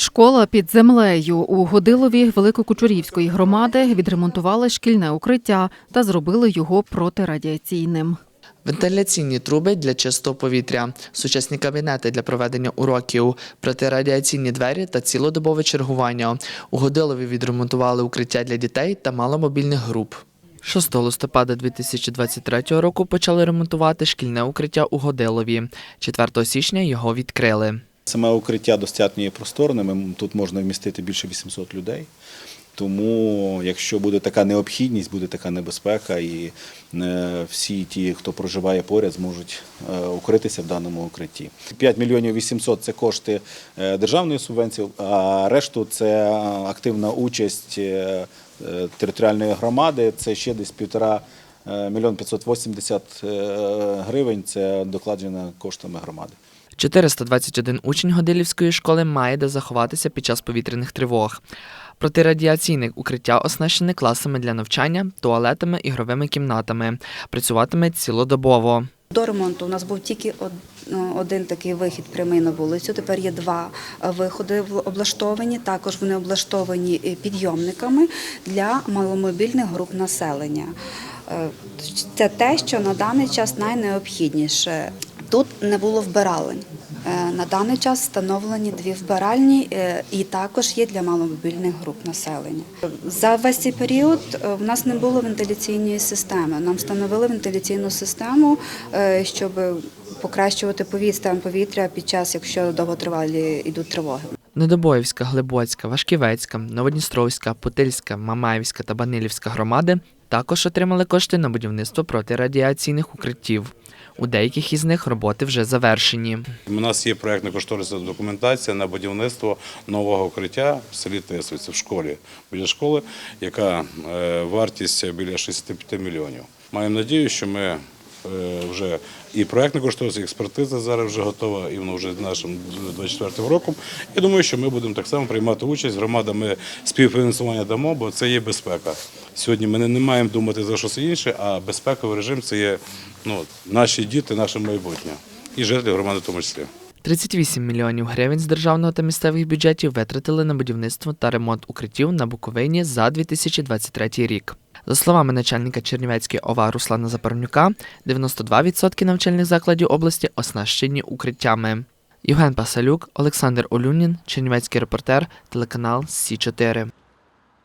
Школа під землею у Годилові Великокучурівської громади відремонтували шкільне укриття та зробили його протирадіаційним. Вентиляційні труби для чистого повітря, сучасні кабінети для проведення уроків, протирадіаційні двері та цілодобове чергування. У Годилові відремонтували укриття для дітей та маломобільних груп. 6 листопада 2023 року почали ремонтувати шкільне укриття у Годилові. 4 січня його відкрили. Саме укриття достатньо є просторним, тут можна вмістити більше 800 людей. Тому, якщо буде така необхідність, буде така небезпека, і е, всі ті, хто проживає поряд, зможуть е, укритися в даному укритті. 5 мільйонів 800 – це кошти е, державної субвенції, а решту це активна участь територіальної громади. Це ще десь півтора мільйон 580 е, гривень. Це докладено коштами громади. 421 учень Годилівської школи має де заховатися під час повітряних тривог. Протирадіаційне укриття оснащене класами для навчання, туалетами, ігровими кімнатами. Працюватиме цілодобово. До ремонту у нас був тільки ну, один такий вихід прямий на вулицю. Тепер є два е, виходи облаштовані. Також вони облаштовані е, підйомниками для маломобільних груп населення. Е, Це те, що на даний час найнеобхідніше. Тут не було вбиралень. Е, На даний час встановлені дві вбиральні е, і також є для маломобільних груп населення. За весь цей період е, в нас не було вентиляційної системи. Нам встановили вентиляційну систему, щоб покращувати повітря, повітря під час, якщо довготривалі йдуть тривоги. Недобоївська, Глибоцька, Вашківецька, Новодністровська, Путильська, Мамаївська та Банилівська громади також отримали кошти на будівництво протирадіаційних укриттів. У деяких із них роботи вже завершені. У нас є проєктна кошторисна документація на будівництво нового укриття в селі Тесвиці в школі біля школи, яка е, вартість біля 65 мільйонів. Маємо надію, що ми вже і проєктна і експертиза зараз вже готова, і воно вже з нашим 24 роком. Я думаю, що ми будемо так само приймати участь. Громада ми співфінансування дамо, бо це є безпека. Сьогодні ми не маємо думати за щось інше, а безпековий режим це є ну, наші діти, наше майбутнє і жителі громади в тому числі. 38 мільйонів гривень з державного та місцевих бюджетів витратили на будівництво та ремонт укриттів на Буковині за 2023 рік. За словами начальника Чернівецької ОВА Руслана Запарнюка, 92% навчальних закладів області оснащені укриттями. Євген Пасалюк, Олександр Олюнін, Чернівецький репортер, телеканал Сі 4